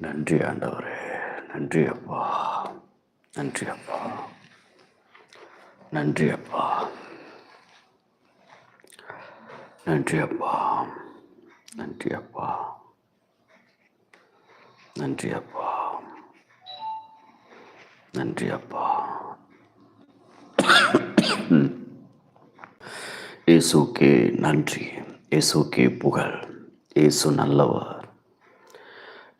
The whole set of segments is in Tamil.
நன்றி ஆண்டவரே. நன்றி அப்பா. நன்றி அப்பா. நன்றி அப்பா. நன்றி அப்பா. நன்றி அப்பா. நன்றி அப்பா. நன்றி அப்பா. இயேசுக்கே நன்றி. இயேசுக்கே புகழ். இயேசு நல்லவர்.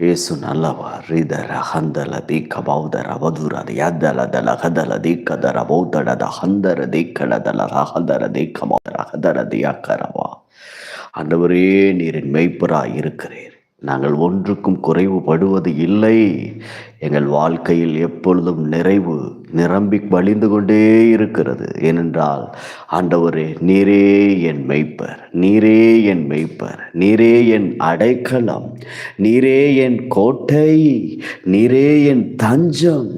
యేసు నల్లవారి దర హందల దీక బౌదర వధురద యద్దల దల హదల దీక దర బౌదడద హందర దీకడ దల హదర దీక మౌదర హదర దియాకరవా ஆண்டவரே நீரின் மெய்ப்பராய் இருக்கிறீர் நாங்கள் ஒன்றுக்கும் குறைவுபடுவது இல்லை எங்கள் வாழ்க்கையில் எப்பொழுதும் நிறைவு நிரம்பி வழிந்து கொண்டே இருக்கிறது. ஏனென்றால் ஆண்டவரே நீரே என் மெய்ப்பர் நீரே என் மெய்ப்பர் நீரே என் அடைக்கலம் நீரே என் கோட்டை நீரே என் தஞ்சம்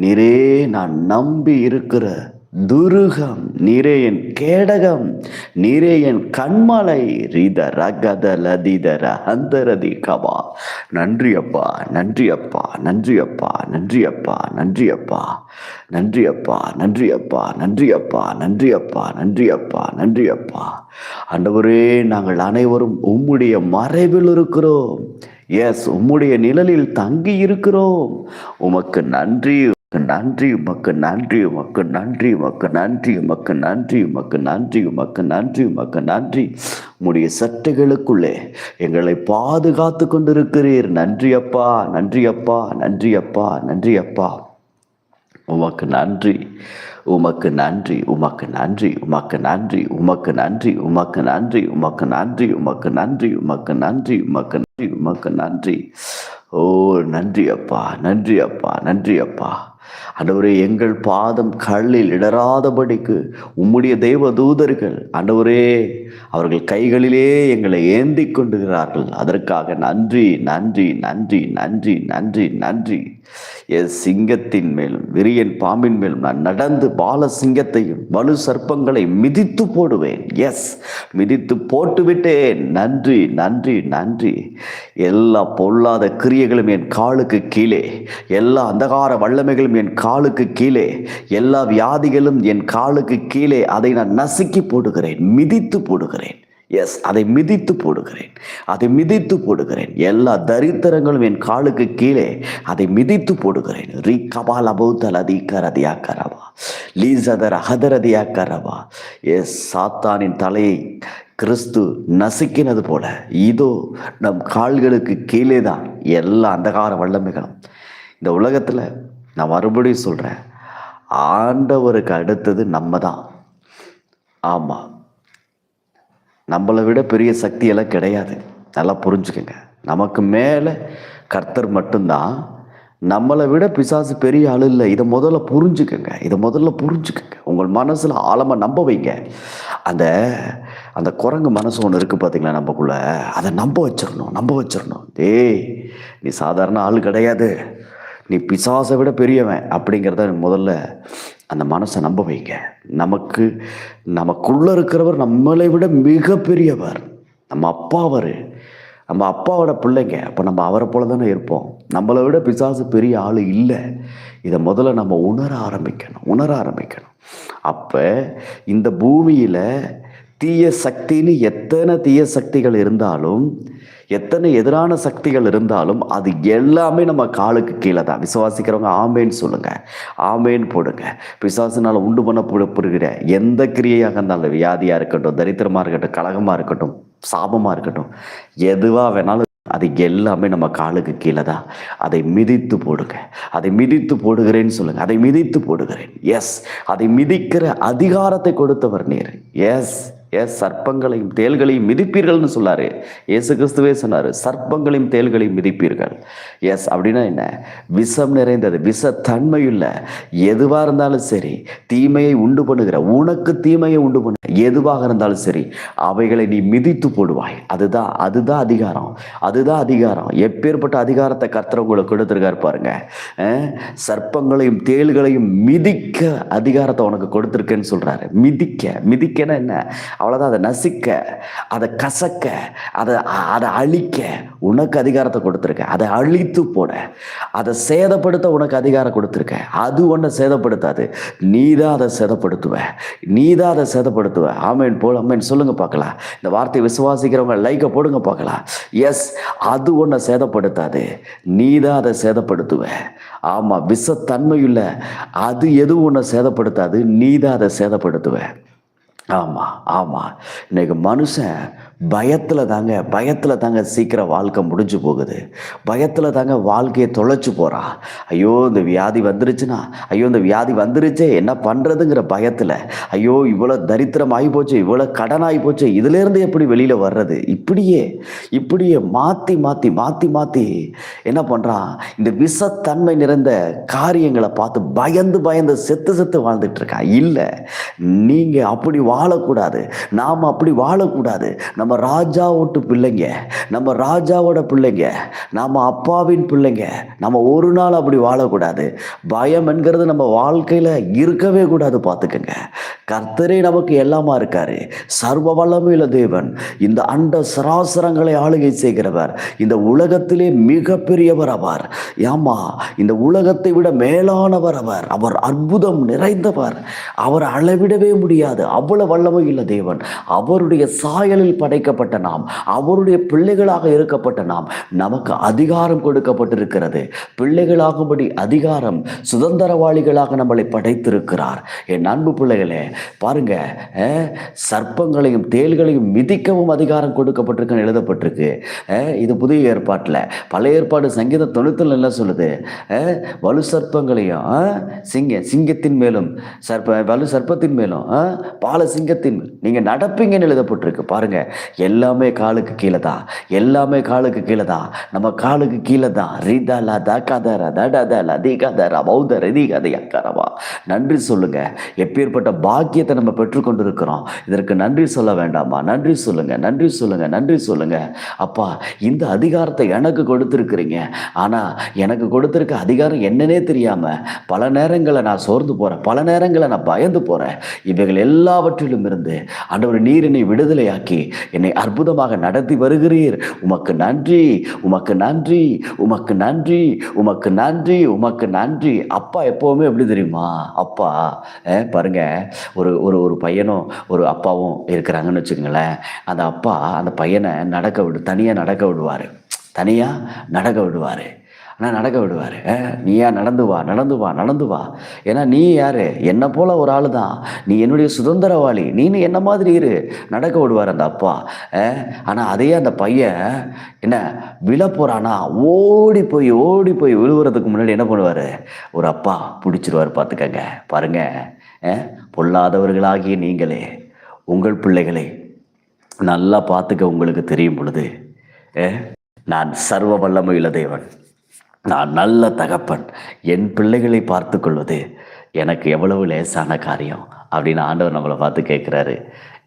நீரே நான் நம்பி இருக்கிற துருகம் நீரே என் கேடகம் நீரே என் கண்மலை ரித ரகத லதிதர அந்தரதி கவா நன்றி அப்பா நன்றி அப்பா நன்றி அப்பா நன்றி அப்பா நன்றி அப்பா நன்றி அப்பா நன்றி அப்பா நன்றி அப்பா நன்றி அப்பா நன்றி அப்பா நன்றி அப்பா அண்டவரே நாங்கள் அனைவரும் உம்முடைய மறைவில் இருக்கிறோம் எஸ் உம்முடைய நிழலில் தங்கி இருக்கிறோம் உமக்கு நன்றி நன்றி உமக்கு நன்றி உமக்கு நன்றி உமக்கு நன்றி உமக்கு நன்றி உமக்கு நன்றி உமக்கு நன்றி உமக்கு நன்றி உம்முடைய சட்டைகளுக்குள்ளே எங்களை பாதுகாத்து கொண்டிருக்கிறீர் நன்றி அப்பா நன்றி அப்பா நன்றி அப்பா நன்றி அப்பா உமக்கு நன்றி உமக்கு நன்றி உமக்கு நன்றி உமக்கு நன்றி உமக்கு நன்றி உமக்கு நன்றி உமக்கு நன்றி உமக்கு நன்றி உமக்கு நன்றி உமக்கு நன்றி உமக்கு நன்றி ஓ நன்றி அப்பா நன்றி அப்பா நன்றி அப்பா ஆண்டவரே எங்கள் பாதம் கல்லில் இடராதபடிக்கு உம்முடைய தெய்வ தூதர்கள் ஆண்டவரே அவர்கள் கைகளிலே எங்களை ஏந்தி கொண்டுகிறார்கள் அதற்காக நன்றி நன்றி நன்றி நன்றி நன்றி நன்றி. எஸ் சிங்கத்தின் மேலும் விரியன் பாம்பின் மேலும் நான் நடந்து பால சிங்கத்தையும் வலு சர்ப்பங்களை மிதித்து போடுவேன். எஸ் மிதித்து போட்டுவிட்டேன். நன்றி நன்றி நன்றி. எல்லா பொல்லாத கிரியைகளும் என் காலுக்கு கீழே எல்லா அந்தகார வல்லமைகளும் என் என் காலுக்கு கீழே எல்லா வியாதிகளும் என் காலுக்கு கீழே அதை நான் நசுக்கி போடுகிறேன் மிதித்து போடுகிறேன். எஸ் அதை மிதித்து போடுகிறேன். அதை மிதித்து போடுகிறேன். எல்லா தரித்திரங்களும் என் காலுக்கு கீழே அதை மிதித்து போடுகிறேன். ரீ கபால் அபௌத்தல் அதிகரதியா கரவா லீசதர் அகதரதியா கரவா எஸ் சாத்தானின் தலையை கிறிஸ்து நசுக்கினது போல இதோ நம் கால்களுக்கு கீழே தான் எல்லா அந்தகார வல்லமைகளும். இந்த உலகத்தில் நான் மறுபடியும் சொல்கிறேன் ஆண்டவருக்கு அடுத்தது நம்ம தான் ஆமாம் நம்மளை விட பெரிய சக்தியெல்லாம் கிடையாது. நல்லா புரிஞ்சுக்கோங்க. நமக்கு மேலே கர்த்தர் மட்டும்தான். நம்மளை விட பிசாசு பெரிய ஆள் இல்லை. இதை முதல்ல புரிஞ்சுக்கோங்க. இதை முதல்ல புரிஞ்சுக்கோங்க. உங்கள் மனசில் ஆழமாக நம்ப வைங்க. அந்த அந்த குரங்கு மனசு ஒன்று இருக்குது பார்த்தீங்களா நம்மக்குள்ளே அதை நம்ப வச்சிடணும் நம்ப வச்சிடணும் டேய் நீ சாதாரண ஆள் கிடையாது. நீ பிசாசை விட பெரியவன் அப்படிங்கிறத முதல்ல அந்த மனசை நம்ப வைங்க. நமக்கு நமக்குள்ளே இருக்கிறவர் நம்மளை விட மிக பெரியவர் நம்ம அப்பா அவர். நம்ம அப்பாவோட பிள்ளைங்க. அப்போ நம்ம அவரை போல தானே இருப்போம். நம்மளை விட பிசாசு பெரிய ஆள் இல்லை. இதை முதல்ல நம்ம உணர ஆரம்பிக்கணும். உணர ஆரம்பிக்கணும். அப்போ இந்த பூமியில் தீய சக்தின்னு எத்தனை தீய சக்திகள் இருந்தாலும் எத்தனை எதிரான சக்திகள் இருந்தாலும் அது எல்லாமே நம்ம காலுக்கு கீழே தான். விசுவாசிக்கிறவங்க ஆமேன்னு சொல்லுங்க. ஆமேன்னு போடுங்க. பிசாசுனால உண்டு பண்ணப்படுகிற எந்த கிரியையாக இருந்தாலும் வியாதியாக இருக்கட்டும் தரித்திரமாக இருக்கட்டும் கழகமாக இருக்கட்டும் சாபமாக இருக்கட்டும் எதுவாக வேணாலும் அது எல்லாமே நம்ம காலுக்கு கீழே தான். அதை மிதித்து போடுங்க. அதை மிதித்து போடுகிறேன்னு சொல்லுங்க. அதை மிதித்து போடுகிறேன். எஸ் அதை மிதிக்கிற அதிகாரத்தை கொடுத்தவர் நீர். எஸ் எஸ் சர்ப்பங்களையும் தேள்களையும் மிதிப்பீர்கள்னு சொல்லாரு. இயேசு கிறிஸ்துவே சொன்னார் சர்ப்பங்களையும் தேள்களையும் மிதிப்பீர்கள். எஸ் அப்படின்னா என்ன? விஷம் நிறைந்தது விஷ தன்மையுள்ள எதுவாக இருந்தாலும் சரி தீமையை உண்டு பண்ணுகிற உனக்கு தீமையை உண்டு பண்ண எதுவாக இருந்தாலும் சரி அவைகளை நீ மிதித்து போடுவாய். அதுதான் அதுதான் அதிகாரம் அதுதான் அதிகாரம். எப்பேற்பட்ட அதிகாரத்தை கர்த்தர் உங்களுக்கு கொடுத்துருக்காரு பாருங்க. சர்ப்பங்களையும் தேள்களையும் மிதிக்க அதிகாரத்தை உனக்கு கொடுத்துருக்கேன்னு சொல்றாரு. மிதிக்க மிதிக்கன்னா என்ன? அவ்வளோதான் அதை நசிக்க அதை கசக்க அதை அதை அழிக்க உனக்கு அதிகாரத்தை கொடுத்துருக்கேன் அதை அழித்து போட அதை சேதப்படுத்த உனக்கு அதிகாரம் கொடுத்துருக்க. அது ஒன்றை சேதப்படுத்தாது. நீ தான் அதை சேதப்படுத்துவ. நீ தான் அதை சேதப்படுத்துவ. ஆமேன் போல் ஆமேன். சொல்லுங்க பார்க்கலாம். இந்த வார்த்தையை விசுவாசிக்கிறவங்க லைக்கை போடுங்க பார்க்கலாம். எஸ் அது ஒன்றை சேதப்படுத்தாது. நீ தான் அதை சேதப்படுத்துவ. ஆமாம் விஷத்தன்மையுள்ள அது எதுவும் ஒன்றை சேதப்படுத்தாது? நீ தான் அதை சேதப்படுத்துவ. ஆமாம் ஆமாம் இன்னைக்கு மனுஷன் பயத்தில் தாங்க பயத்தில் தாங்க சீக்கிரம் வாழ்க்கை முடிஞ்சு போகுது. பயத்தில் தாங்க வாழ்க்கையை தொலைச்சி போகிறா ஐயோ இந்த வியாதி வந்துருச்சுன்னா ஐயோ இந்த வியாதி வந்துருச்சே என்ன பண்ணுறதுங்கிற பயத்தில். ஐயோ இவ்வளோ தரித்திரம் ஆகி போச்சு இவ்வளோ கடன் ஆகி போச்சு இதுலேருந்து எப்படி வெளியில் வர்றது? இப்படியே இப்படியே மாற்றி மாற்றி மாற்றி மாற்றி என்ன பண்ணுறான் இந்த விஷத்தன்மை நிறைந்த காரியங்களை பார்த்து பயந்து பயந்து செத்து செத்து வாழ்ந்துட்டுருக்கான் இல்லை. நீங்கள் அப்படி வாழக்கூடாது. நாம் அப்படி வாழக்கூடாது. நம்ம நம்ம ராஜாவோட்டு பிள்ளைங்க நம்ம ராஜாவோட பிள்ளைங்க நம்ம அப்பாவின் பிள்ளைங்க நம்ம ஒரு நாள் அப்படி வாழக்கூடாது. பயம் என்கிறது நம்ம வாழ்க்கையில் இருக்கவே கூடாது பார்த்துக்கங்க. கர்த்தரே நமக்கு எல்லாமா இருக்காரு. சர்வ வல்லமையில தேவன். இந்த அண்ட சராசரங்களை ஆளுகை செய்கிறவர். இந்த உலகத்திலே மிகப்பெரியவர் அவர். ஆமா இந்த உலகத்தை விட மேலானவர் அவர். அவர் அற்புதம் நிறைந்தவர். அவர் அளவிடவே முடியாது. அவ்வளவு வல்லமை தேவன். அவருடைய சாயலில் படை படைக்கப்பட்ட நாம் அவருடைய பிள்ளைகளாக இருக்கப்பட்ட நாம் நமக்கு அதிகாரம் கொடுக்கப்பட்டிருக்கிறது. பிள்ளைகளாகும்படி அதிகாரம் சுதந்திரவாளிகளாக நம்மளை படைத்திருக்கிறார். என் அன்பு பிள்ளைகளே பாருங்க சர்ப்பங்களையும் தேள்களையும் மிதிக்கவும் அதிகாரம் கொடுக்கப்பட்டிருக்குன்னு எழுதப்பட்டிருக்கு. இது புதிய ஏற்பாட்டில். பழைய ஏற்பாடு சங்கீத தொண்ணூத்தில் என்ன சொல்லுது. வலு சர்ப்பங்களையும் சிங்க சிங்கத்தின் மேலும் சர்ப்ப வலு சர்ப்பத்தின் மேலும் பால சிங்கத்தின் நீங்கள் நடப்பீங்கன்னு எழுதப்பட்டிருக்கு. பாருங்க எல்லாமே காலுக்கு கீழே தான். எல்லாமே காலுக்கு கீழே தான். நம்ம காலுக்கு கீழே தான். ரீதாலா தகாதர தடதல அதிகாதர பௌதர அதிகாதையாக்காரவா நன்றி சொல்லுங்க. எப்பேற்பட்ட பாக்கியத்தை நம்ம பெற்றுக்கொண்டு இருக்கிறோம் இதற்கு நன்றி சொல்ல வேண்டாமா? நன்றி சொல்லுங்க. நன்றி சொல்லுங்க. நன்றி சொல்லுங்க. அப்பா இந்த அதிகாரத்தை எனக்கு கொடுத்துருக்குறீங்க. ஆனால் எனக்கு கொடுத்துருக்க அதிகாரம் என்னன்னே தெரியாம பல நேரங்களை நான் சோர்ந்து போறேன். பல நேரங்களை நான் பயந்து போறேன். இவைகள் எல்லாவற்றிலும் இருந்து ஆண்டவர் ஒரு நீரினை விடுதலையாக்கி என்னை அற்புதமாக நடத்தி வருகிறீர். உமக்கு நன்றி உமக்கு நன்றி உமக்கு நன்றி உமக்கு நன்றி உமக்கு நன்றி. அப்பா எப்போவுமே எப்படி தெரியுமா? அப்பா பாருங்க ஒரு ஒரு ஒரு பையனும் ஒரு அப்பாவும் இருக்கிறாங்கன்னு வச்சுக்கோங்களேன். அந்த அப்பா அந்த பையனை நடக்க விடு தனியாக நடக்க விடுவார். தனியாக நடக்க விடுவார். ஆனால் நடக்க விடுவார். நீயா நடந்து வா நடந்து வா நடந்து வா. ஏன்னா நீ யார்? என்னை போல ஒரு ஆள் தான் நீ என்னுடைய சுதந்திரவாளி. நீனு என்ன மாதிரி இரு. நடக்க விடுவார் அந்த அப்பா. ஆனால் அதே அந்த பையன் என்ன விழ போகிறானா ஓடி போய் ஓடி போய் விழுவுறதுக்கு முன்னாடி என்ன பண்ணுவார்? ஒரு அப்பா பிடிச்சிருவார் பார்த்துக்கங்க. பாருங்க. பொல்லாதவர்களாகிய நீங்களே உங்கள் பிள்ளைகளை நல்லா பார்த்துக்க உங்களுக்கு தெரியும் பொழுது நான் சர்வ வல்லமையுள்ள தேவன். நான் நல்ல தகப்பன். என் பிள்ளைகளை பார்த்து கொள்வது எனக்கு எவ்வளவு லேசான காரியம் அப்படின்னு ஆண்டவர் நம்மளை பார்த்து கேட்குறாரு.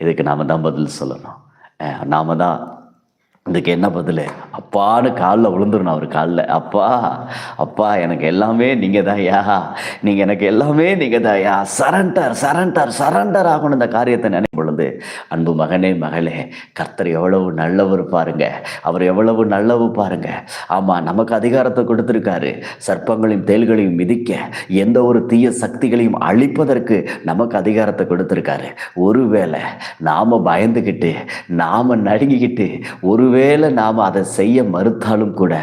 இதுக்கு நாம் தான் பதில் சொல்லணும். நாம் நாம தான் இதுக்கு என்ன பதில்? அப்பான்னு காலில் விழுந்துடணும் அவர் காலில். அப்பா அப்பா எனக்கு எல்லாமே நீங்கள் தான்யா நீங்கள் எனக்கு எல்லாமே நீங்கள் தான்யா சரண்டர் சரண்டர் சரண்டர் ஆகணும் இந்த காரியத்தை நினை பொழுது அன்பு மகனே மகளே கர்த்தர் எவ்வளவு நல்லவர் பாருங்க. அவர் எவ்வளவு நல்லவு பாருங்க. ஆமாம் நமக்கு அதிகாரத்தை கொடுத்துருக்காரு. சர்ப்பங்களையும் தேள்களையும் மிதிக்க எந்த ஒரு தீய சக்திகளையும் அழிப்பதற்கு நமக்கு அதிகாரத்தை கொடுத்துருக்காரு. ஒருவேளை நாம் பயந்துக்கிட்டு நாம் நடுங்கிக்கிட்டு ஒருவேளை நாம் அதை செய்ய மறுத்தாலும் கூட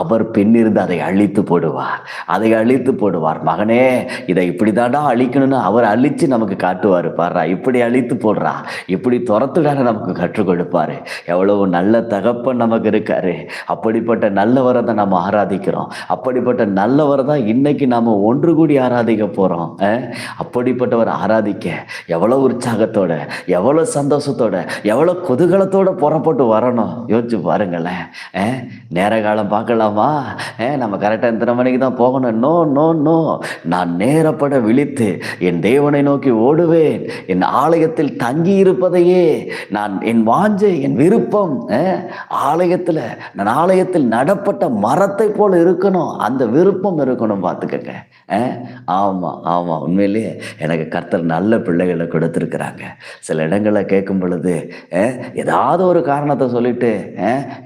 அவர் பின்னிருந்து அதை அழித்து போடுவார். அதை அழித்து போடுவார். மகனே இதை இப்படி தாண்டா அழிக்கணும்னு அவர் அழித்து நமக்கு காட்டுவார். பாடுறா இப்படி அழித்து போடுறா. இப்படி துரத்துடான நமக்கு கற்றுக் கொடுப்பாரு. எவ்வளவு நல்ல தகப்பன் நமக்கு இருக்காரு. அப்படிப்பட்ட நல்லவரை தான் நம்ம ஆராதிக்கிறோம். அப்படிப்பட்ட நல்லவரை தான் இன்னைக்கு நாம ஒன்று கூடி ஆராதிக்க போறோம். அப்படிப்பட்டவர் ஆராதிக்க எவ்வளவு உற்சாகத்தோட எவ்வளவு சந்தோஷத்தோட எவ்வளவு குதூகலத்தோட புறப்பட்டு வரணும். யோசிச்சு பாருங்களேன். நேர காலம் பார்க்கலாமா? நம்ம கரெக்டாக இத்தனை மணிக்கு தான் போகணும். No no no. நான் நேரப்பட விழித்து என் தேவனை நோக்கி ஓடுவேன். என் ஆலயத்தில் தங்கி இருப்பதையே நான் என் வாஞ்சை என் விருப்பம் ஆலயத்தில் நான் ஆலயத்தில் நடப்பட்ட மரத்தை போல இருக்கணும். அந்த விருப்பம் இருக்கணும் பார்த்துக்கங்க. ஆமாம் ஆமா ஆமா உண்மையிலேயே எனக்கு கர்த்தர் நல்ல பிள்ளைகளை கொடுத்துருக்குறாங்க. சில இடங்களை கேட்கும் பொழுது ஏதாவது ஒரு காரணத்தை சொல்லிட்டு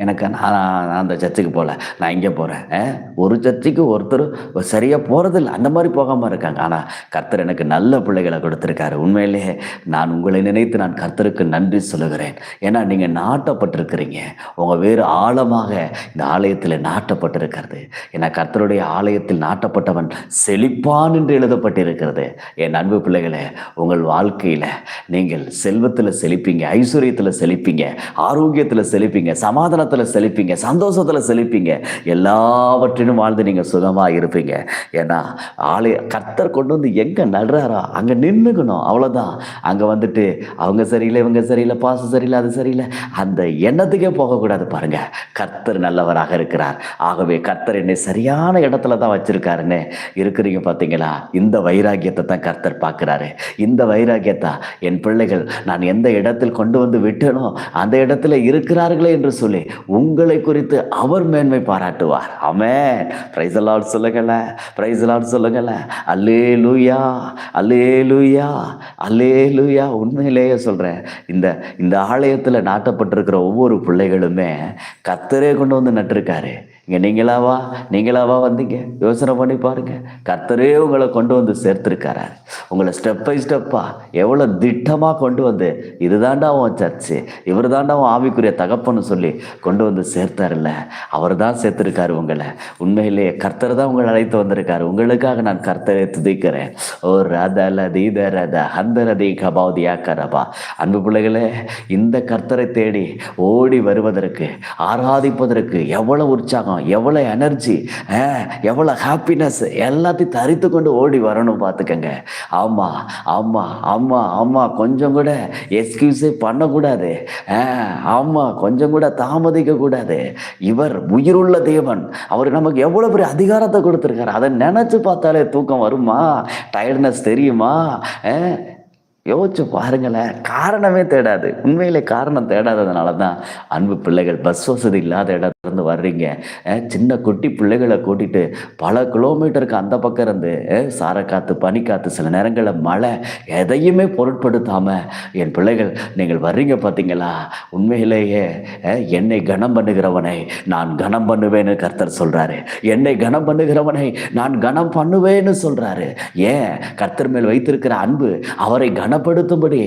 எனக்கு நான் நான் அந்த சர்ச்சுக்கு போகல நான் இங்கே போகிறேன் ஒரு சர்ச்சுக்கு ஒருத்தர் சரியாக போகிறதில்ல அந்த மாதிரி போகாமல் இருக்காங்க. ஆனால் கர்த்தர் எனக்கு நல்ல பிள்ளைகளை கொடுத்துருக்காரு. உண்மையிலேயே நான் உங்களை நினைத்து நான் கர்த்தருக்கு நன்றி சொல்லுகிறேன். ஏன்னா நீங்கள் நாட்டப்பட்டிருக்கிறீங்க. உங்கள் வேறு ஆழமாக இந்த ஆலயத்தில் நாட்டப்பட்டிருக்கிறது. ஏன்னா கர்த்தருடைய ஆலயத்தில் நாட்டப்பட்டவன் செழிப்பான் என்று எழுதப்பட்டிருக்கிறது. என் அன்பு பிள்ளைகளே உங்கள் வாழ்க்கையில் நீங்கள் செல்வத்தில் செழிப்பீங்க ஐஸ்வர்யத்தில் செழிப்பீங்க ஆரோக்கியத்தில் செழிப்பீங்க சமாதானத்தில் செழிப்பீங்க சந்தோஷத்தில் செழிப்பீங்க. எல்லாவற்றிலும் வாழ்ந்து நீங்கள் சுகமாக இருப்பீங்க. ஏன்னா ஆலய கர்த்தர் கொண்டு வந்து எங்கே நடுறாரோ அங்கே நின்றுக்கணும் அவ்வளோதான் அங்கே வந்துட்டு அவங்க சரியில்லை இவங்க சரியில்லை பாசம் சரியில்லை அது சரியில்லை. அந்த எண்ணத்துக்கே போகக்கூடாது பாருங்க. கர்த்தர் நல்லவராக இருக்கிறார். ஆகவே கர்த்தர் என்னை சரியான இடத்துல தான் வச்சிருக்காருன்னு இருக்கிறீங்க பார்த்தீங்களா? இந்த வைராக்கியத்தை தான் கர்த்தர் பார்க்குறாரு. இந்த வைராக்கியத்தை என் பிள்ளைகள் நான் எந்த இடத்தில் கொண்டு வந்து விட்டேனோ அந்த இடத்துல இருக்கிறார்களே என்று சொல்லி உங்களை குறித்து அவர் மேன்மை பாராட்டுவார். அமே பிரைஸ் அலாட் சொல்லுங்கள பிரைஸ் அலாட் சொல்லுங்கள அல்லே லூயா அல்லே லூயா அல்லே லூயா உண்மையிலேயே சொல்கிறேன் இந்த இந்த ஆலயத்தில் நாட்டப்பட்டிருக்கிற ஒவ்வொரு பிள்ளைகளுமே கத்தரே கொண்டு வந்து நட்டிருக்காரு. இங்கே நீங்களாவா? நீங்களாவா வந்தீங்க? யோசனை பண்ணி பாருங்கள் கர்த்தரே உங்களை கொண்டு வந்து சேர்த்துருக்காரு உங்களை ஸ்டெப் பை ஸ்டெப்பாக எவ்வளோ திட்டமாக கொண்டு வந்து இதுதாண்டா உன் சர்ச்சு இவர் தாண்டா உன் ஆவிக்குரிய தகப்பன்னு சொல்லி கொண்டு வந்து சேர்த்தாருல்ல. அவர் தான் சேர்த்துருக்காரு உங்களை. உண்மையிலேயே கர்த்தர் தான் உங்களை அழைத்து வந்திருக்காரு. உங்களுக்காக நான் கர்த்தரை துதிக்கிறேன். ஓ ரத தீத ரத அந்த ரதி கபாவதியா கரபா அன்பு பிள்ளைகளே இந்த கர்த்தரை தேடி ஓடி வருவதற்கு ஆராதிப்பதற்கு எவ்வளோ உற்சாகம் எவ்வளோ எனர்ஜி எவ்வளோ ஹாப்பினஸ் எல்லாத்தையும் தரித்து கொண்டு ஓடி வரணும் பார்த்துக்கங்க. ஆமாம் ஆமாம் ஆமாம் ஆமாம் கொஞ்சம் கூட எக்ஸ்கியூஸே பண்ணக்கூடாது. ஆமாம் கொஞ்சம் கூட தாமதிக்கக்கூடாது இவர் உயிருள்ள தேவன். அவர் நமக்கு எவ்வளோ பெரிய அதிகாரத்தை கொடுத்துருக்காரு. அதை நினச்சி பார்த்தாலே தூக்கம் வருமா? டயர்ட்னஸ் தெரியுமா? யோசிச்சு பாருங்களேன். காரணமே தேடாது. உண்மையிலே காரணம் தேடாததுனால தான் அன்பு பிள்ளைகள் பஸ் வசதி இல்லாத இருந்து வர்றீங்க. சின்ன குட்டி பிள்ளைகளை கூட்டிட்டு பல கிலோமீட்டருக்கு அந்த பக்கம் இருந்து சாரக்காத்து பனிக்காத்து சில நேரங்களில் மழை எதையுமே பொருட்படுத்தாமல் என் பிள்ளைகள் நீங்கள் வர்றீங்க பார்த்தீங்களா? உண்மையிலேயே என்னை கனம் பண்ணுகிறவனை நான் கனம் பண்ணுவேன்னு கர்த்தர் சொல்கிறாரு என்னை கனம் பண்ணுகிறவனை நான் கனம் பண்ணுவேன்னு சொல்கிறாரு ஏன்? கர்த்தர் மேல் வைத்திருக்கிற அன்பு அவரை கனப்படுத்தும்படி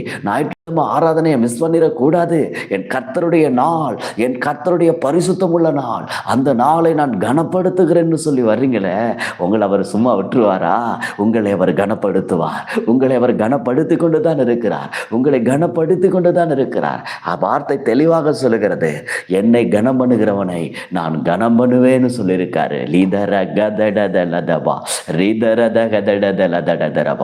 ஞாயிற்றுக்கிழமை ஆராதனையை மிஸ் பண்ணிடக்கூடாது. என் கர்த்தருடைய நாள் என் கர்த்தருடைய பரிசுத்தம் உள்ள நாள் அந்த நாளை நான் கனப்படுத்துகிறேன்னு சொல்லி வர்றீங்களே உங்களை அவர் சும்மா விட்டுருவாரா? உங்களை அவர் கனப்படுத்துவார். உங்களை அவர் கனப்படுத்தி கொண்டு தான் இருக்கிறார். உங்களை கனப்படுத்தி கொண்டு தான் இருக்கிறார் வார்த்தை தெளிவாக சொல்லுகிறது. என்னை கனம் பண்ணுகிறவனை நான் கனம் பண்ணுவேன்னு சொல்லியிருக்காரு. லீதர கதடதலதபா ரீதரத கதடத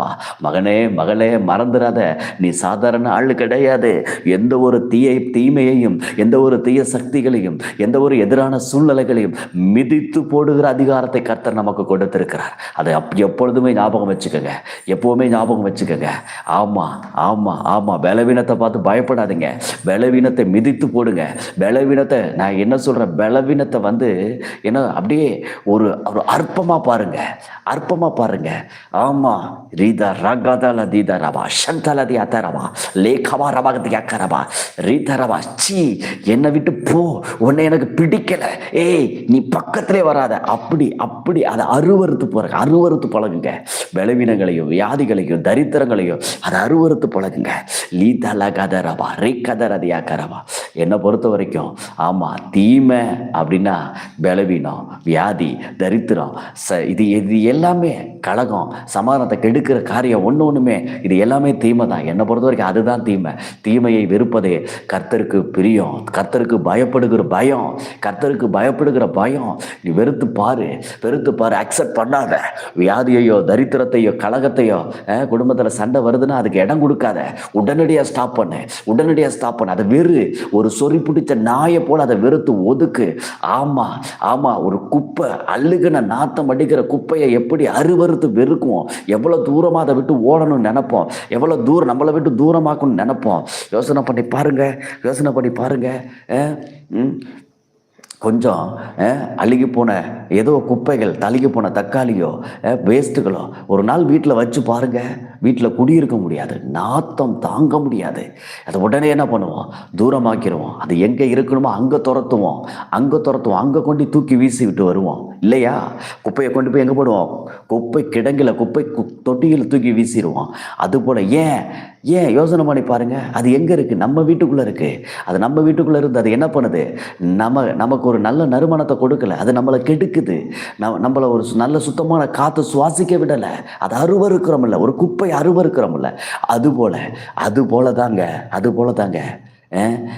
மகனே மகளே மறந்துடாத நீ சாதாரண ஆள் கிடையாது. எந்த ஒரு தீய தீமையையும் எந்த ஒரு தீய சக்திகளையும் எந்த ஒரு எதிரான சூழ்நிலைகளையும் மிதித்து போடுகிற அதிகாரத்தை கர்த்தர் நமக்கு கொடுத்திருக்கிறார். அதை அப் எப்பொழுதுமே ஞாபகம் வச்சுக்கோங்க. எப்போவுமே ஞாபகம் வச்சுக்கோங்க. ஆமாம் ஆமாம் ஆமாம் பலவீனத்தை பார்த்து பயப்படாதீங்க. பலவீனத்தை மிதித்து போடுங்க. பலவீனத்தை நான் என்ன சொல்கிறேன் பலவீனத்தை வந்து என்ன அப்படியே ஒரு ஒரு அற்பமாக பாருங்க. அற்பமாக பாருங்க. ஆமாம் ரீதா ரகதல தீதா ரபா சந்தலதி அத்தரபா லேக் ரபாகதி அக்கரபா ரீதா சீ என்னை விட்டு போ. உன்னை எனக்கு பிடிக்கல. ஏய் நீ பக்கத்திலே வராத. அப்படி அப்படி. அதை அருவறுத்து போற அருவறுத்து பழகுங்க. பலவீனங்களையும் வியாதிகளையும் தரித்திரங்களையும் அதை அருவறுத்து பழகுங்க. லீதல கதரபா ரே கதரதியா கரபா என்னை பொறுத்த வரைக்கும் ஆமாம் தீமை அப்படின்னா பலவீனம் வியாதி தரித்திரம் ச இது இது எல்லாமே கழகம் சமாதானத்தை கெடுக்கிற காரியம் ஒன்று ஒன்றுமே இது எல்லாமே தீமை தான் என்னை பொறுத்த வரைக்கும் அதுதான் தீமை தீமை தீமையை வெறுப்பதே கர்த்தருக்கு பிரியம். கர்த்தருக்கு பயப்படுகிற பயம் கர்த்தருக்கு பயப்படுகிற பயம். நீ வெறுத்து பாரு வெறுத்து பாரு அக்செப்ட் பண்ணாத. வியாதியையோ தரித்திரத்தையோ கழகத்தையோ குடும்பத்தில் சண்டை வருதுன்னா அதுக்கு இடம் கொடுக்காத. உடனடியாக ஸ்டாப் பண்ணு. உடனடியாக ஸ்டாப் பண்ணு. அதை வெறு. ஒரு சொறி பிடிச்ச நாயை போல் அதை வெறுத்து ஒதுக்கு. ஆமாம் ஆமாம் ஒரு குப்பை அள்ளுகின நாத்தம் அடிக்கிற குப்பையை எப்படி அருவறுத்து வெறுக்குவோம்? எவ்வளோ தூரமாக அதை விட்டு ஓடணும்னு நினைப்போம்? எவ்வளோ தூரம் நம்மளை விட்டு தூரமாக்கணும்னு நினைப்போம். யோசனை பண்ணி பாருங்கள் யோசனை பண்ணி பாருங்கள் கொஞ்சம் அழுகி போன ஏதோ குப்பைகள் தழுகி போன தக்காளியோ வேஸ்ட்டுகளோ ஒரு நாள் வீட்டில் வச்சு பாருங்கள் வீட்டில் குடியிருக்க முடியாது நாத்தம் தாங்க முடியாது. அதை உடனே என்ன பண்ணுவோம்? தூரமாக்கிடுவோம் அது எங்கே இருக்கணுமோ அங்கே துரத்துவோம். அங்கே துரத்துவோம். அங்கே கொண்டு தூக்கி வீசி விட்டு வருவோம். இல்லையா? குப்பையை கொண்டு போய் எங்கே போடுவோம்? குப்பை கிடங்கில் குப்பை தொட்டியில் தூக்கி வீசிடுவோம் அதுபோல் ஏன்? ஏன்? யோசனை பண்ணி பாருங்க. அது எங்கே இருக்குது நம்ம வீட்டுக்குள்ளே இருக்குது அது நம்ம வீட்டுக்குள்ளே இருந்து அது என்ன பண்ணுது? நம்ம நமக்கு ஒரு நல்ல நறுமணத்தை கொடுக்கல. அது நம்மளை கெடுக்குது. நம் நம்மளை ஒரு சு- நல்ல சுத்தமான காற்று சுவாசிக்க விடலை. அது அருவருக்கிறோம்ல ஒரு குப்பை அருவறுக்கிறோம்ல அது போல் அது போல தாங்க அது போல தாங்க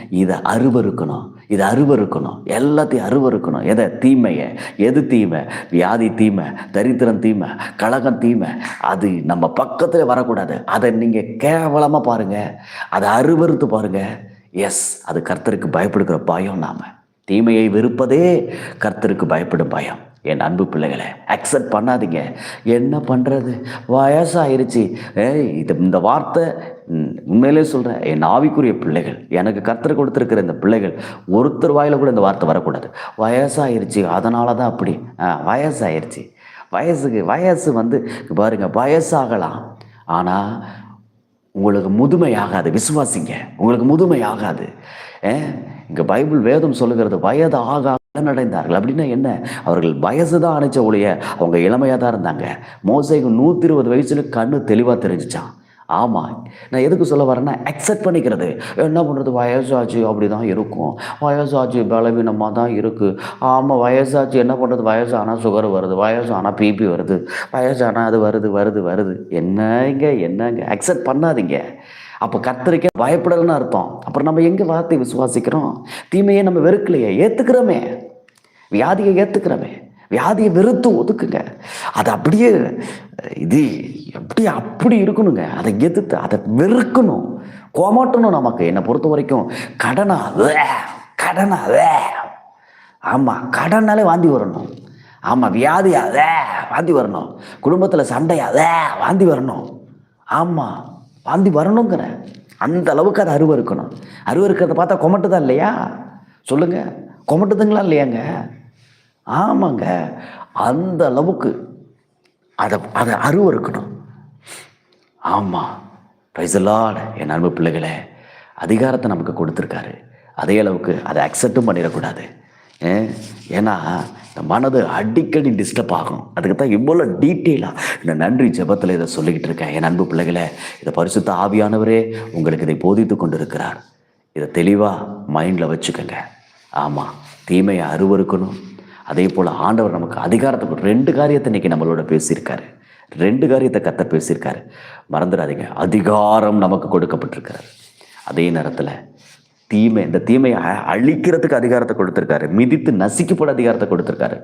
இதை அருவறுக்கணும் இதை அருவறுக்கணும் எல்லாத்தையும் அருவறுக்கணும் எதை? தீமையை. எது தீமை? வியாதி தீமை தரித்திரம் தீமை கழகம் தீமை. அது நம்ம பக்கத்தில் வரக்கூடாது. அதை நீங்கள் கேவலமாக பாருங்கள் அதை அருவறுத்து பாருங்கள் எஸ் அது கர்த்தருக்கு பயப்படுகிற பயம் நாம். தீமையை வெறுப்பதே கர்த்தருக்கு பயப்படும் பயம். என் அன்பு பிள்ளைகளை அக்செப்ட் பண்ணாதீங்க. என்ன பண்ணுறது வயசாயிருச்சு. இது இந்த வார்த்தை உண்மையிலே சொல்கிறேன் என் ஆவிக்குரிய பிள்ளைகள் எனக்கு கர்த்தர் கொடுத்துருக்கிற இந்த பிள்ளைகள் ஒருத்தர் வாயில் கூட இந்த வார்த்தை வரக்கூடாது. வயசாயிருச்சு அதனால தான் அப்படி. ஆ, வயசாயிருச்சு. வயசுக்கு வயசு வந்து பாருங்கள் வயசாகலாம். ஆனால் உங்களுக்கு முதுமை ஆகாது விசுவாசிங்க. உங்களுக்கு முதுமை ஆகாது இங்கே பைபிள் வேதம் சொல்லுகிறது வயது ஆகா அடைந்தார்கள் அப்படின்னா என்ன? அவர்கள் வயசு தான் அணைச்ச ஒழிய அவங்க இளமையாக தான் இருந்தாங்க. மோசைக்கு நூற்றி இருபது வயசுல கண்ணு தெளிவாக தெரிஞ்சிச்சான் ஆமாம் நான் எதுக்கு சொல்ல வரேன்னா அக்செப்ட் பண்ணிக்கிறது. என்ன பண்ணுறது வயசாச்சு அப்படி தான் இருக்கும். வயசாச்சு பலவீனமாக தான் இருக்குது ஆமாம் வயசாச்சு என்ன பண்ணுறது வயசானால் சுகர் வருது வயசானால் பிபி வருது வயசானால் அது வருது வருது வருது. என்னங்க என்னங்க? அக்செப்ட் பண்ணாதீங்க. அப்போ கத்தரிக்க பயப்படலன்னு அர்த்தம். அப்புறம் நம்ம எங்கே வார்த்தை விசுவாசிக்கிறோம்? தீமையை நம்ம வெறுக்கலையே ஏற்றுக்கிறோமே வியாதியை ஏற்றுக்கிறவே வியாதியை வெறுத்து ஒதுக்குங்க. அதை அப்படியே இது அப்படியே அப்படி இருக்கணுங்க? அதை எதிர்த்து அதை வெறுக்கணும். கோமாட்டணும் நமக்கு. என்னை பொறுத்த வரைக்கும் கடனா வே, கடனா வே. ஆமாம் கடனாலே வாந்தி வரணும். ஆமாம் வியாதியா வே வாந்தி வரணும். குடும்பத்தில் சண்டையா வே வாந்தி வரணும். ஆமாம் வாந்தி வரணுங்கிறேன் அந்த அளவுக்கு அது அருவ இருக்கணும் பார்த்தா கொமட்டுதா இல்லையா? சொல்லுங்கள் கொமட்டுதுங்களா இல்லையாங்க? ஆமாங்க. அந்த அளவுக்கு அதை அதை அருவ இருக்கணும். ஆமாம் பிரைசலாட் என் அன்பு பிள்ளைகளே அதிகாரத்தை நமக்கு கொடுத்துருக்காரு. அதே அளவுக்கு அதை அக்செப்டும் பண்ணிடக்கூடாது. ஏன்னா இந்த மனது அடிக்கடி டிஸ்டர்ப் ஆகும். அதுக்கு தான் இவ்வளோ டீட்டெயிலாக இந்த நன்றி ஜெபத்தில் இதை சொல்லிக்கிட்டு இருக்கேன். என் அன்பு பிள்ளைகளே இதை பரிசுத்த ஆவியானவரே உங்களுக்கு இதை போதித்து கொண்டு இருக்கிறார் இதை தெளிவாக மைண்டில் வச்சுக்கோங்க. ஆமாம் தீமையை அருவறுக்கணும் அதே போல் ஆண்டவர் நமக்கு அதிகாரத்தை கொடு- ரெண்டு காரியத்தை இன்னைக்கு நம்மளோட பேசியிருக்காரு. ரெண்டு காரியத்தை கத்த பேசியிருக்காரு. மறந்துடாதீங்க அதிகாரம் நமக்கு கொடுக்கப்பட்டிருக்காரு அதே நேரத்தில் தீமை இந்த தீமையை அ- அழிக்கிறதுக்கு அதிகாரத்தை கொடுத்துருக்காரு. மிதித்து நசிக்கப்பட அதிகாரத்தை கொடுத்துருக்காரு.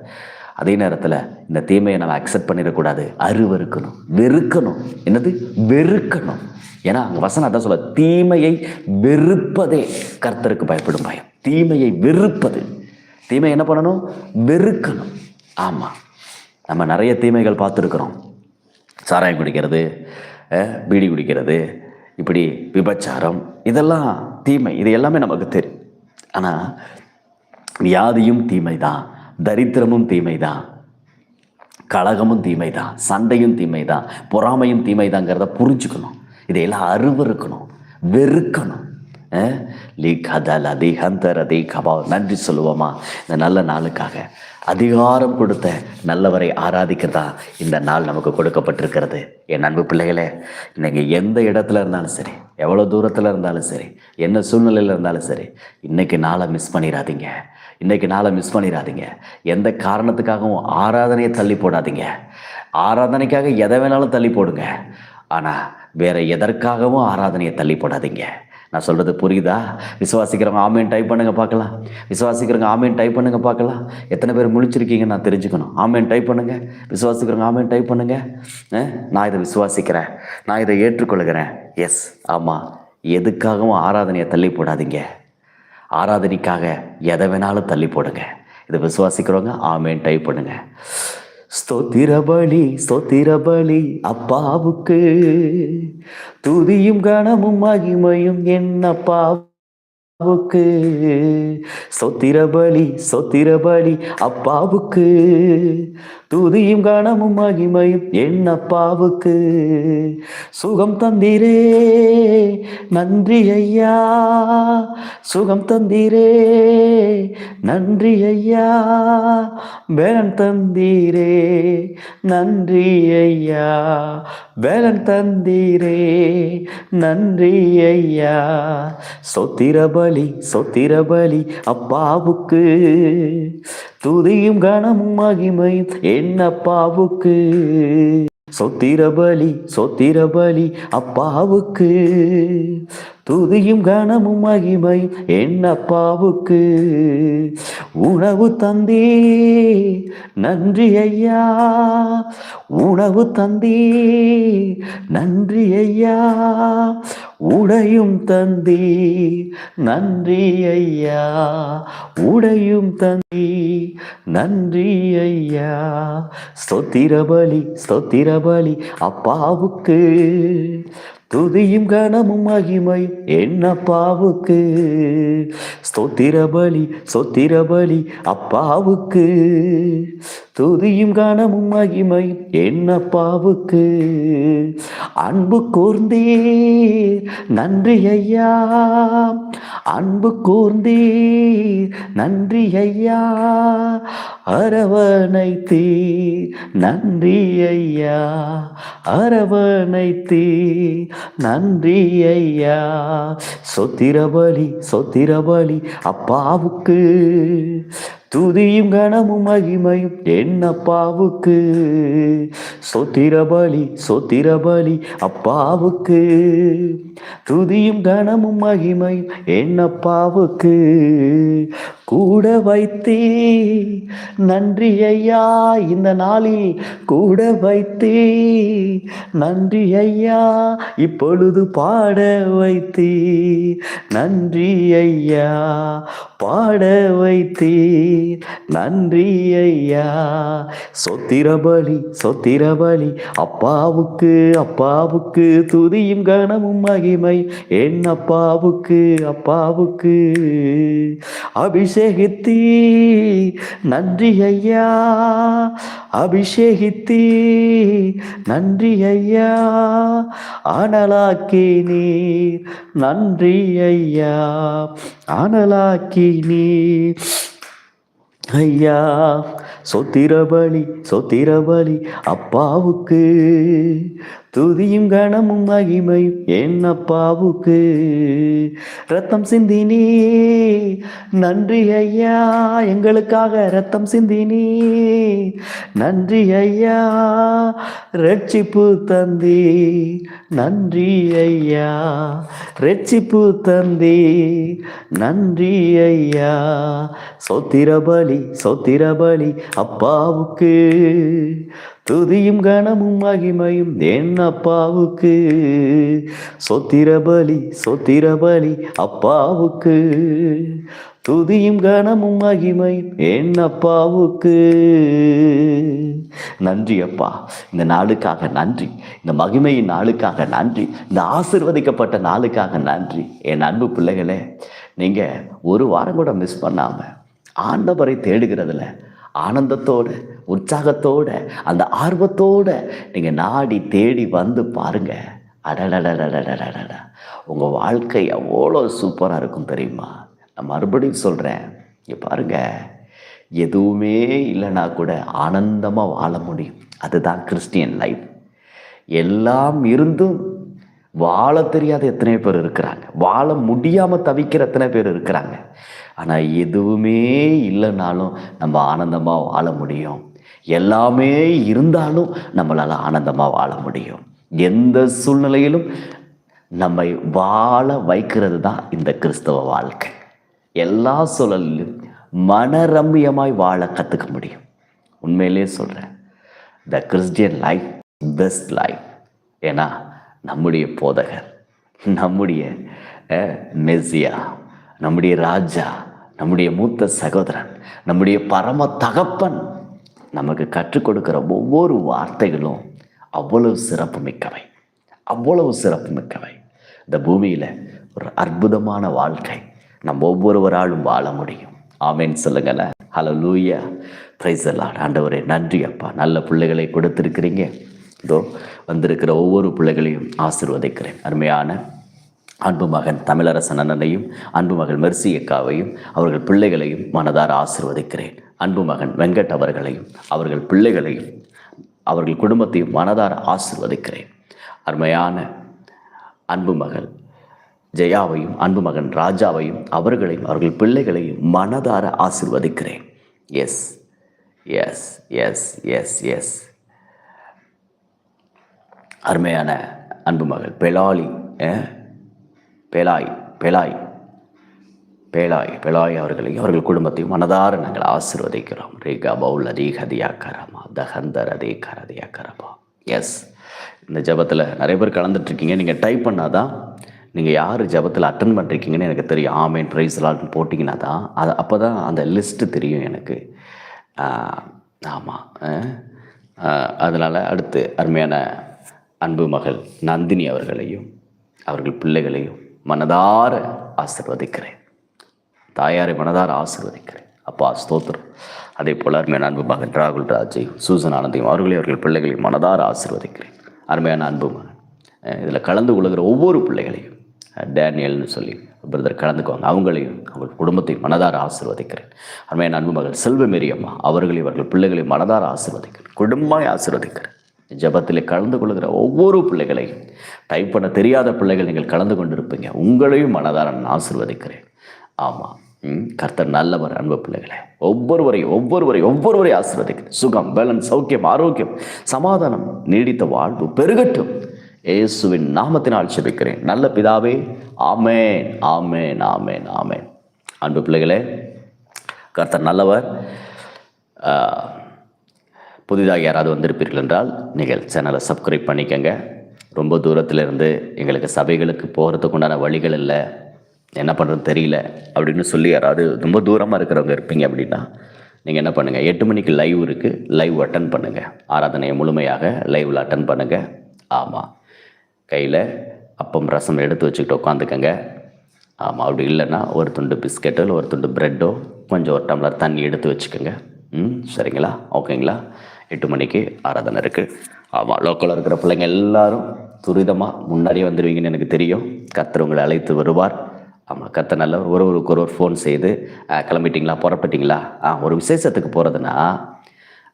அதே நேரத்தில் இந்த தீமையை நம்ம அக்செப்ட் பண்ணிடக்கூடாது. அருவறுக்கணும் வெறுக்கணும். என்னது? வெறுக்கணும். ஏன்னா அங்கே வசனம் அதான் சொல்ல தீமையை வெறுப்பதே. கர்த்தருக்கு பயப்படும் பயம். தீமையை வெறுப்பது. தீமை என்ன பண்ணணும்? வெறுக்கணும். ஆமாம் நம்ம நிறைய தீமைகள் பார்த்துருக்குறோம். சாராயம் குடிக்கிறது பீடி குடிக்கிறது இப்படி விபச்சாரம் இதெல்லாம் தீமை. இது எல்லாமே நமக்கு தெரியும். ஆனால் வியாதியும் தீமை தான் தரித்திரமும் தீமை தான் கலகமும் தீமை தான் சண்டையும் தீமை தான் பொறாமையும் தீமை தாங்கிறத புரிஞ்சுக்கணும். இதையெல்லாம் அருவருக்கணும் வெறுக்கணும். லீ கதல் அதி ஹந்தர் அதி கபா. நன்றி சொல்லுவோமா? இந்த நல்ல நாளுக்காக அதிகாரம் கொடுத்த நல்லவரை ஆராதிக்கிறதா இந்த நாள் நமக்கு கொடுக்கப்பட்டிருக்கிறது. என் அன்பு பிள்ளைகளே இன்னைக்கு எந்த இடத்துல இருந்தாலும் சரி எவ்வளோ தூரத்தில் இருந்தாலும் சரி என்ன சூழ்நிலையில் இருந்தாலும் சரி இன்றைக்கி நாளை மிஸ் பண்ணிடாதீங்க. இன்றைக்கி நாளை மிஸ் பண்ணிடாதீங்க. எந்த காரணத்துக்காகவும் ஆராதனையை தள்ளி போடாதீங்க. ஆராதனைக்காக எதை வேணாலும் தள்ளி போடுங்க. ஆனால் வேற எதற்காகவும் ஆராதனையை தள்ளி போடாதீங்க. நான் சொல்கிறது புரியுதா? விசுவாசிக்கிறவங்க ஆமீன் டைப் பண்ணுங்க பார்க்கலாம். விசுவாசிக்கிறவங்க ஆமீன் டைப் பண்ணுங்க பார்க்கலாம். எத்தனை பேர் முழிச்சிருக்கீங்க நான் தெரிஞ்சுக்கணும். ஆமீன் டைப் பண்ணுங்க. விசுவாசிக்கிறவங்க ஆமீன் டைப் பண்ணுங்க. நான் இதை விசுவாசிக்கிறேன். நான் இதை ஏற்றுக்கொள்கிறேன். எஸ் ஆமாம் எதுக்காகவும் ஆராதனையை தள்ளி போடாதீங்க. ஆராதனைக்காக எதை வேணாலும் தள்ளி போடுங்க. இதை விசுவாசிக்கிறவங்க ஆமேன் டைப் பண்ணுங்க. ஸ்தோத்திரபலி ஸ்தோத்திரபலி அப்பாவுக்கு. துதியும் கணமும் மகிமையும் என் அப்பாவுக்கு. சொத்திரபலி சொத்திரபலி அப்பாவுக்கு. துதியும் கணமும் மகிமையும் என்னப்பாவுக்கு சுகம் தந்திரே நன்றி ஐயா. சுகம் தந்திரே நன்றி ஐயா. வேலன் தந்தீரே நன்றி ஐயா. வேலன் தந்தீரே நன்றி ஐயா. சொத்திர பலி சொத்திர பலி அப்பாவுக்கு. துதியும் கனமும் மகிமையும் என் அப்பாவுக்கு சொத்திரபலி சொத்திரபலி அப்பாவுக்கு. துதியும் கனமும் மகிமையும் என்னப்பாவுக்கு உணவு தந்தே நன்றி ஐயா. உணவு தந்தே நன்றி ஐயா. உடையும் தந்தி நன்றி ஐயா. உடையும் தந்தி நன்றி ஐயா. ஸ்தோத்திரபலி ஸ்தோத்திரபலி அப்பாவுக்கு. துதியும் கனமும் மகிமையும் என்ன அப்பாவுக்கு. ஸ்தோத்திரபலி சொத்திரபலி அப்பாவுக்கு. துதியும் கனமும் மகிமையும் என்ன அப்பாவுக்கு. அன்பு கூர்ந்தீர் நன்றி ஐயா. அன்பு கூர்ந்தீர் நன்றி ஐயா. அரவணைத்தீர் நன்றி ஐயா. அரவணைத்தீர் நன்றி ஐயா. சொத்திரபலி சொத்திரபலி அப்பாவுக்கு. துதியும் கணமும் மகிமையும் என்னப்பாவுக்கு சொத்திரபலி சொத்திரபலி அப்பாவுக்கு. துதியும் கணமும் மகிமையும் என்னப்பாவுக்கு கூட வைத்தே. நன்றி ஐயா இந்த நாளில் கூட வைத்தே. நன்றி ஐயா இப்பொழுது பாட வைத்தே. நன்றி ஐயா பாட வைத்தே. நன்றி ஐயா சொத்திரபலி சொத்திரபலி அப்பாவுக்கு அப்பாவுக்கு துதியும் கனமும் மகிமை. என் அப்பாவுக்கு அப்பாவுக்கு அபிஷேகித்தி நன்றி ஐயா. அபிஷேகித்தி நன்றி ஐயா. அனலாக்கி நீர் நன்றி ஐயா. அனலாக்கி நீர் ஐயா சொத்திரபலி சொத்திரபலி அப்பாவுக்கு துதியும் கணமும் மகிமையும் என் அப்பாவுக்கு. ரத்தம் சிந்தினி நன்றி ஐயா எங்களுக்காக ரத்தம் சிந்தினி. நன்றி ஐயா ரட்சிப்பு தந்தி நன்றி ஐயா ரட்சிப்பு தந்தி நன்றி ஐயா சோத்திரபலி சோத்திரபலி அப்பாவுக்கு. துதியும் கனமும் மகிமையும் என் அப்பாவுக்கு. சொத்திரபலி சொத்திரபலி அப்பாவுக்கு. துதியும் கனமும் மகிமையும் என் அப்பாவுக்கு. நன்றி அப்பா. இந்த நாளுக்காக நன்றி. இந்த மகிமையின் நாளுக்காக நன்றி. இந்த ஆசிர்வதிக்கப்பட்ட நாளுக்காக நன்றி. என் அன்பு பிள்ளைகளே நீங்கள் ஒரு வாரம் கூட மிஸ் பண்ணாமல் ஆண்டவரை தேடுகிறதுல ஆனந்தத்தோடு உற்சாகத்தோட அந்த ஆர்வத்தோட நீங்கள் நாடி தேடி வந்து பாருங்க. அடடடடடடடடா உங்கள் வாழ்க்கை எவ்வளோ சூப்பராக இருக்கும் தெரியுமா நான் மறுபடியும் சொல்கிறேன் இங்கே பாருங்க. எதுவுமே இல்லைன்னா கூட ஆனந்தமாக வாழ முடியும். அதுதான் கிறிஸ்டியன் லைஃப். எல்லாம் இருந்தும் வாழ தெரியாத எத்தனை பேர் இருக்கிறாங்க. வாழ முடியாமல் தவிக்கிற எத்தனை பேர் இருக்கிறாங்க. ஆனால் எதுவுமே இல்லைனாலும் நம்ம ஆனந்தமாக வாழ முடியும். எல்லாமே இருந்தாலும் நம்மளால் ஆனந்தமாக வாழ முடியும். எந்த சூழ்நிலையிலும் நம்மை வாழ வைக்கிறது தான் இந்த கிறிஸ்தவ வாழ்க்கை. எல்லா சூழலிலும் மனரம்யமாய் வாழ கற்றுக்க முடியும். உண்மையிலே சொல்கிறேன் the Christian life best life ஏன்னா நம்முடைய போதகர் நம்முடைய மெஸ்ஸியா நம்முடைய ராஜா நம்முடைய மூத்த சகோதரன் நம்முடைய பரம தகப்பன் நமக்கு கற்றுக் கொடுக்கிற ஒவ்வொரு வார்த்தைகளும் அவ்வளவு சிறப்பு மிக்கவை அவ்வளவு சிறப்பு மிக்கவை இந்த பூமியில் ஒரு அற்புதமான வாழ்க்கை நம்ம ஒவ்வொருவராலும் வாழ முடியும். ஆமேன்னு சொல்லுங்களேன். ஹலோ லூயா பிரைஸ் ஆண்டவரே நன்றி அப்பா. நல்ல பிள்ளைகளை கொடுத்துருக்கிறீங்க. இதோ வந்திருக்கிற ஒவ்வொரு பிள்ளைகளையும் ஆசிர்வதிக்கிறேன். அருமையான அன்பு மகன் தமிழரசன் அண்ணனையும் அன்பு மகள் மெர்சி அக்காவையும் அவர்கள் பிள்ளைகளையும் மனதார ஆசிர்வதிக்கிறேன். அன்பு மகன் வெங்கட் அவர்களையும் அவர்கள் பிள்ளைகளையும் அவர்கள் குடும்பத்தையும் மனதார ஆசிர்வதிக்கிறேன். அருமையான அன்பு மகள் ஜெயாவையும் அன்பு மகன் ராஜாவையும் அவர்களையும் அவர்கள் பிள்ளைகளையும் மனதார ஆசிர்வதிக்கிறேன். Yes yes yes yes yes அருமையான அன்பு மகள் பெலாலி அஹ், பெலாய் பெலாய். பேலாய் பேலாய் அவர்களையும் அவர்கள் குடும்பத்தையும் மனதார நாங்கள் ஆசிர்வதிக்கிறோம். ரேகா பவுல் ரீகதியா கரமா தகந்தர் ரே கரதியா கரபா எஸ் இந்த ஜெபத்தில் நிறைய பேர் கலந்துட்ருக்கீங்க. நீங்கள் டைப் பண்ணால் தான் நீங்கள் யார் ஜெபத்தில் அட்டன் பண்ணிருக்கீங்கன்னு எனக்கு தெரியும். ஆமேன் ப்ரைஸ் லாட்னு போட்டிங்கன்னா தான் அது அப்போ தான் அந்த லிஸ்ட்டு தெரியும் எனக்கு. ஆமாம் அதனால் அடுத்து அருமையான அன்பு மகள் நந்தினி அவர்களையும் அவர்கள் பிள்ளைகளையும் மனதார ஆசிர்வதிக்கிறேன். தாயாரை மனதார ஆசீர்வதிக்கிறேன். அப்பா ஸ்தோத்திரம். அதே போல் அருமையான அன்பு மகன் ராகுல் ராஜையும் சூசன் ஆனந்தையும் அவர்களே அவர்கள் பிள்ளைகளையும் மனதார ஆசீர்வதிக்கிறேன். அருமையான அன்பு மகன். இதில் கலந்து கொள்கிற ஒவ்வொரு பிள்ளைகளையும் டேனியல்னு சொல்லி பிரதர் கலந்துக்குவாங்க. அவங்களையும் அவங்க குடும்பத்தையும் மனதார ஆசீர்வதிக்கிறேன். அருமையான அன்பு மகள் செல்வமேரி அம்மா அவர்களையும் அவர்கள் பிள்ளைகளையும் மனதார ஆசிர்வதிக்கிறேன். குடும்பமாய் ஆசிர்வதிக்கிறேன். ஜெபத்தில் கலந்து கொள்கிற ஒவ்வொரு பிள்ளைகளையும் டைப் பண்ண தெரியாத பிள்ளைகள் நீங்கள் கலந்து கொண்டிருப்பீங்க. உங்களையும் மனதார நான் ஆசீர்வதிக்கிறேன். ஆமாம் கர்த்தர் நல்லவர் அன்பு பிள்ளைகளே. ஒவ்வொருவரையும் ஒவ்வொருவரையும் ஒவ்வொருவரையும் ஆசீர்வதிக்கிறேன் சுகம் பலன் சௌக்கியம் ஆரோக்கியம் சமாதானம் நீடித்த வாழ்வு பெருகட்டும். இயேசுவின் நாமத்தினால் செபிக்கிறேன் நல்ல பிதாவே ஆமேன் ஆமேன் ஆமேன் ஆமேன். அன்பு பிள்ளைகளே கர்த்தர் நல்லவர். புதிதாக யாராவது வந்திருப்பீர்கள் என்றால் நீங்கள் சேனலை சப்ஸ்கிரைப் பண்ணிக்கங்க. ரொம்ப தூரத்தில் இருந்து எங்களுக்கு சபைகளுக்கு போகிறதுக்கு உண்டான வழிகள் இல்லை. என்ன பண்ணுறது தெரியல அப்படின்னு சொல்லி யாராவது ரொம்ப தூரமாக இருக்கிறவங்க இருப்பீங்க அப்படின்னா நீங்கள் என்ன பண்ணுங்கள் எட்டு மணிக்கு லைவ் இருக்குது லைவ் அட்டன் பண்ணுங்கள் ஆராதனையை முழுமையாக லைவில் அட்டன் பண்ணுங்கள் ஆமாம் கையில் அப்பம் ரசம் எடுத்து வச்சுக்கிட்டு உட்காந்துக்கங்க. ஆமாம் அப்படி இல்லைன்னா ஒரு துண்டு பிஸ்கெட்டோ இல்லை ஒரு துண்டு ப்ரெட்டோ கொஞ்சம் ஒரு டம்ளர் தண்ணி எடுத்து வச்சுக்கோங்க. ம் சரிங்களா? ஓகேங்களா? எட்டு மணிக்கு ஆராதனை இருக்குது ஆமாம் லோக்கலில் இருக்கிற பிள்ளைங்க எல்லாரும் துரிதமாக முன்னாடியே வந்துடுவீங்கன்னு எனக்கு தெரியும். கத்துறவங்களை உங்களை அழைத்து வருவார். ஆமாம் கத்த நல்ல ஒருவருக்கு ஒருவர் ஃபோன் செய்து கிளம்பிட்டீங்களா? புறப்பட்டீங்களா? ஆ ஒரு விசேஷத்துக்கு போகிறதுனா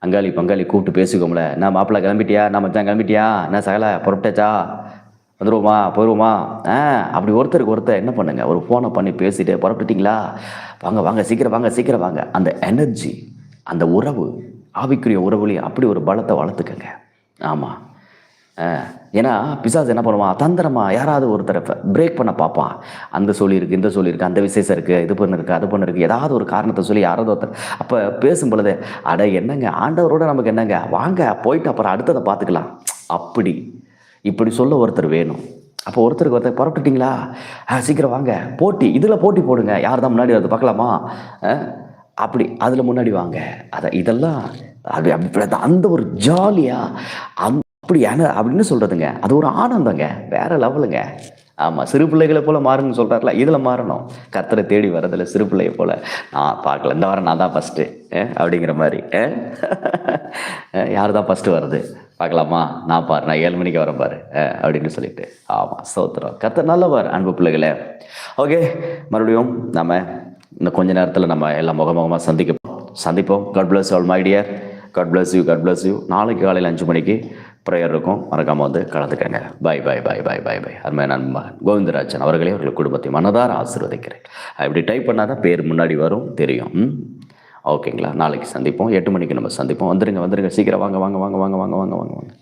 அங்காளி பங்காளி கூப்பிட்டு பேசிக்கோம்ல. நான் மாப்பிள்ளை கிளம்பிட்டியா? நான் மச்சான் கிளம்பிட்டியா? என்ன சகல புறப்பட்டாச்சா? வந்துடுவோமா போயிடுவோமா ஆ அப்படி ஒருத்தருக்கு ஒருத்தர் என்ன பண்ணுங்க? ஒரு ஃபோனை பண்ணி பேசிட்டு புறப்பட்டுட்டீங்களா? வாங்க வாங்க சீக்கிரம் வாங்க சீக்கிரம் வாங்க. அந்த எனர்ஜி அந்த உறவு ஆவிக்குரிய உறவுலையும் அப்படி ஒரு பலத்தை வளர்த்துக்கங்க. ஆமாம் ஆ ஏன்னா பிசாஸ் என்ன பண்ணுவான்? தந்திரமாக யாராவது ஒருத்தரை பிரேக் பண்ண பார்ப்பான். அந்த சொல்லியிருக்கு இந்த சொல்லியிருக்கு அந்த விசேஷம் இருக்குது இது பண்ணிருக்கு அது பண்ணிருக்கு ஏதாவது ஒரு காரணத்தை சொல்லி யாராவது ஒருத்தர் அப்போ பேசும் பொழுது அட என்னங்க ஆண்டவரோட நமக்கு என்னங்க? வாங்க போயிட்டு அப்புறம் அடுத்ததை பார்த்துக்கலாம். அப்படி இப்படி சொல்ல ஒருத்தர் வேணும். அப்போ ஒருத்தருக்கு ஒருத்தர் புறப்பட்டுட்டீங்களா? சீக்கிரம் வாங்க போட்டி இதில் போட்டி போடுங்க. யார் தான் முன்னாடி வருது பார்க்கலாமா? அப்படி அதில் முன்னாடி வாங்க. அதை இதெல்லாம் அது அப்படி அந்த ஒரு ஜாலியாக அந்த அப்படி என்ன அப்படின்னு சொல்கிறதுங்க அது ஒரு ஆனந்தங்க. வேறு லெவலுங்க. ஆமாம் சிறு பிள்ளைகளை போல் மாறுன்னு சொல்கிறாருல இதில் மாறணும். கத்தரை தேடி வரதில்ல சிறு பிள்ளையை போல். நான் பார்க்கல. இந்த வாரம் நான் தான் ஃபஸ்ட்டு அப்படிங்கிற மாதிரி. யார் தான் ஃபஸ்ட்டு வருது பார்க்கலாமா? நான் பாரு நான் ஏழு மணிக்கு வரேன் பாரு. அப்படின்னு சொல்லிட்டு. ஆமாம் சோத்திரம் கத்த நல்லவர் அன்பு பிள்ளைகளே. ஓகே மறுபடியும் நம்ம இன்னும் கொஞ்ச நேரத்தில் நம்ம எல்லாம் முகமுகமாக சந்திக்க சந்திப்போம். God bless all my dear God bless you God bless you நாளைக்கு காலையில் அஞ்சு மணிக்கு ப்ரேயர் இருக்கும். மறக்காமல் வந்து கலந்துக்கங்க. Bye bye bye bye bye bye அருமையான நண்பன் கோவிந்தராஜன் அவர்களே அவர்கள் குடும்பத்தை மனதார ஆசீர்வதிக்கிறேன். இப்படி டைப் பண்ணால் தான் பேர் முன்னாடி வரும் தெரியும். ம்? ஓகேங்களா நாளைக்கு சந்திப்போம். எட்டு மணிக்கு நம்ம சந்திப்போம். வந்துருங்க வந்துருங்க. சீக்கிரம் வாங்க வாங்க வாங்க வாங்க வாங்க வாங்க வாங்க வாங்க.